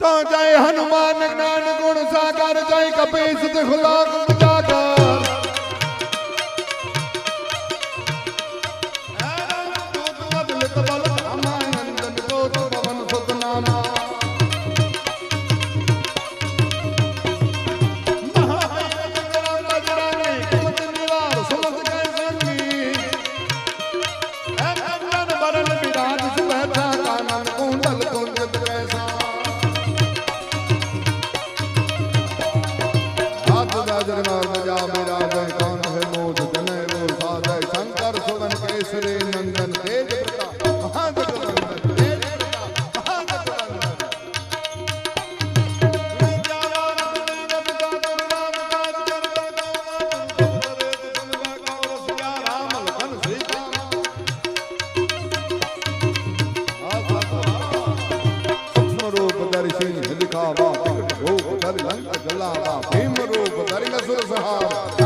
ਤਾਂ ਜਾਏ ਹਨੂਮਾਨ ਨਾਨਕ ਗੁਣ ਸਾਗਰ ਜਾਏ ਕਪੇ ਸਿਧ ਖੁਲਾਕ ਮਜਾ परमेश्वरे नंदन तेज દર્શી લિખાવા ભોગ ધર લંક જલાવા ભીમ રૂપ ધરિલ સુર સહાર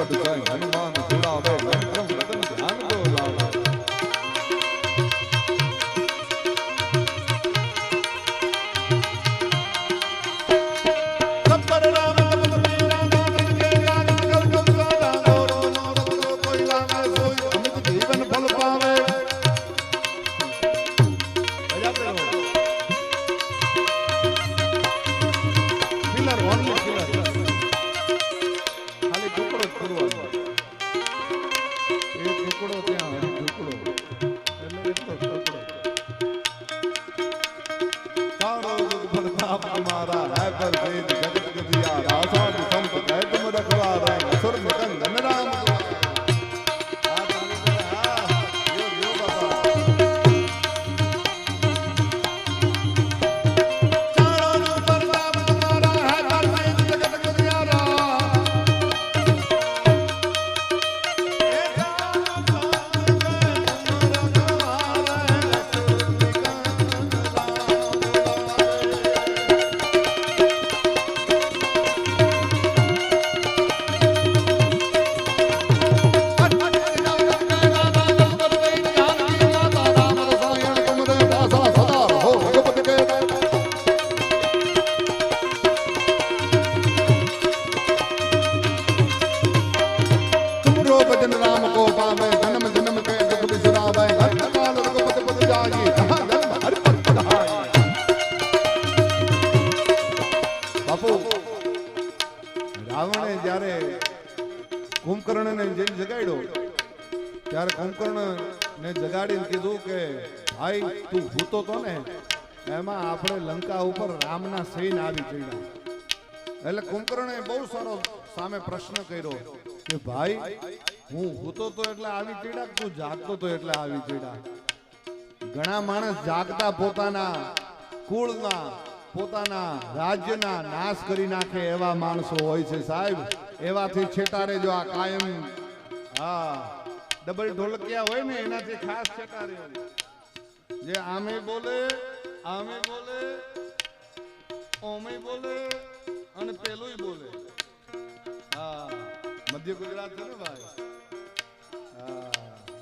સદગંગ હનુમાન ગુણાવે आप કુંભકર્ણને જઈને જગાડ્યો, ત્યારે કુંભકર્ણ જગાડીને કીધું કે, ભાઈ, તું ભૂતો તો ને? એમાં આપણે લંકા ઉપર રામના સૈન આવી ચડ્યા. એટલે કુંભકર્ણે બહુ સારો સામે પ્રશ્ન કર્યો કે, ભાઈ, હું ભૂતો તો એટલે આવી ચડ્યા તું જાગતો તો એટલે આવી ચડ્યા? ઘણા માણસ જાગતા પોતાના કુળના, પોતાના રાજ્યના નાશ કરી નાખે એવા માણસો હોય છે સાહેબ. એવાથી છેટા રહેજો આ કાયમ હા. ડબલ ઢોલકિયા હોય ને એનાથી ખાસ છેટા જે આમે બોલે આમે બોલે ઓમે બોલે અને પેલું બોલે. હા. મધ્ય ગુજરાત છે ને ભાઈ?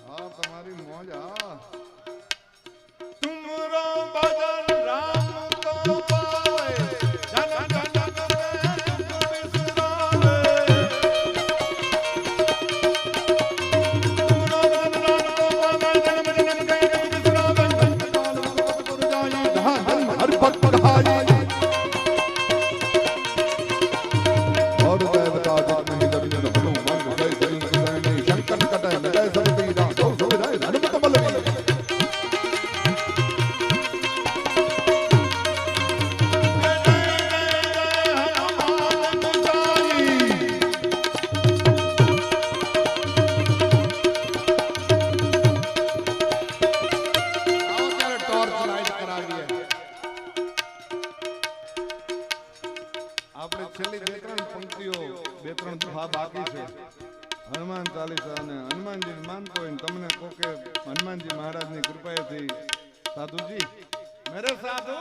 હા તમારી મોજ હા. તુમરો સાધુજી મેરે સાધુ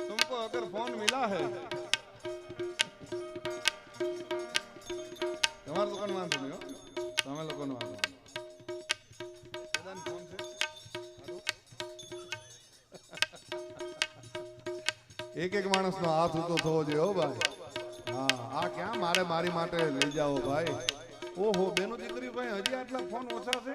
तुमको अगर फोन मिला है તમારા લોકોને વાંધો નહીં હો તમે લોકોને વાંધો નહીં. બધાને ફોન છે હારું? એક એક માણસનો હાથ ઊંચો થવો જોઈએ હો ભાઈ હા આ ક્યાં મારે મારી માટે લઈ જાઓ ભાઈ ઓહો બેનો દીકરી ભાઈ હજી આટલા ફોન ઓછા છે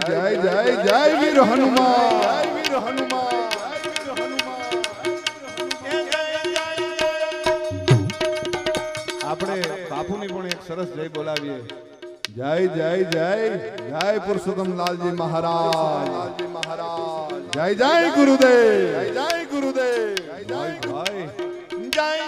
જય જય જય વીર હનુમાન જય વીર હનુમાન આપણે બાપુની પણ એક સરસ જય બોલાવીએ જય જય જય જય પુરુષોત્તમ લાલજી મહારાજ લાલજી મહારાજ જય જય ગુરુદેવ જય જય ગુરુદેવ જય જય ભાઈ જય જય જય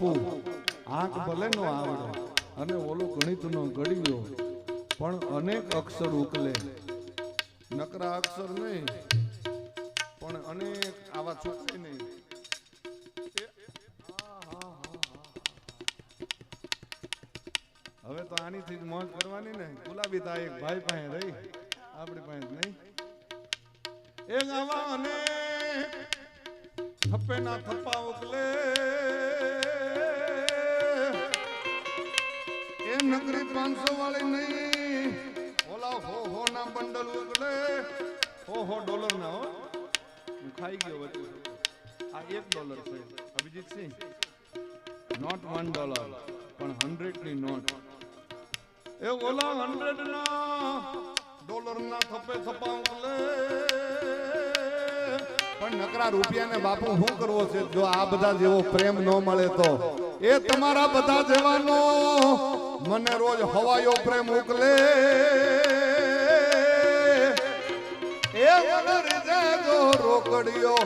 બાપુ, આંખ ભલે નો આવડે અને ઓલો ગણિત નો ગળ્યો, પણ અનેક અક્ષર ઉકલે. નકરા અક્ષર નહીં, પણ અનેક આવા છોકરી નહીં. હવે તો આનીથી જ મોજ કરવાની ને. ગુલાબી તા એક ભાઈ પાસે રહી, આપણી પાસે નહીં. એ ગાવા અને થપ્પે ના થપ્પા ઉકલે. નગરી પાંચસો વાળી નહીં. ઓલા હો હો ના બંડલ ઉગલે. હો હો ડોલર ના હો. હું ખાઈ ગયો વચ્ચે. આ એક ડોલર છે. અભિજીતસિંહ નોટ વન ડોલર પણ હંડ્રેડની નોટ. એ ઓલા હંડ્રેડ ના ડોલર ના થપે થપા ઉગલે. પણ નકરા રૂપિયાને બાપુ શું કરવો છે? જો આ બધા જેવો પ્રેમ ન મળે તો. એ તમારા બધા જવાનો મને રોજ હવાયો પ્રેમ ઉકલે. એ મને રીઝે જો રોકડિયો.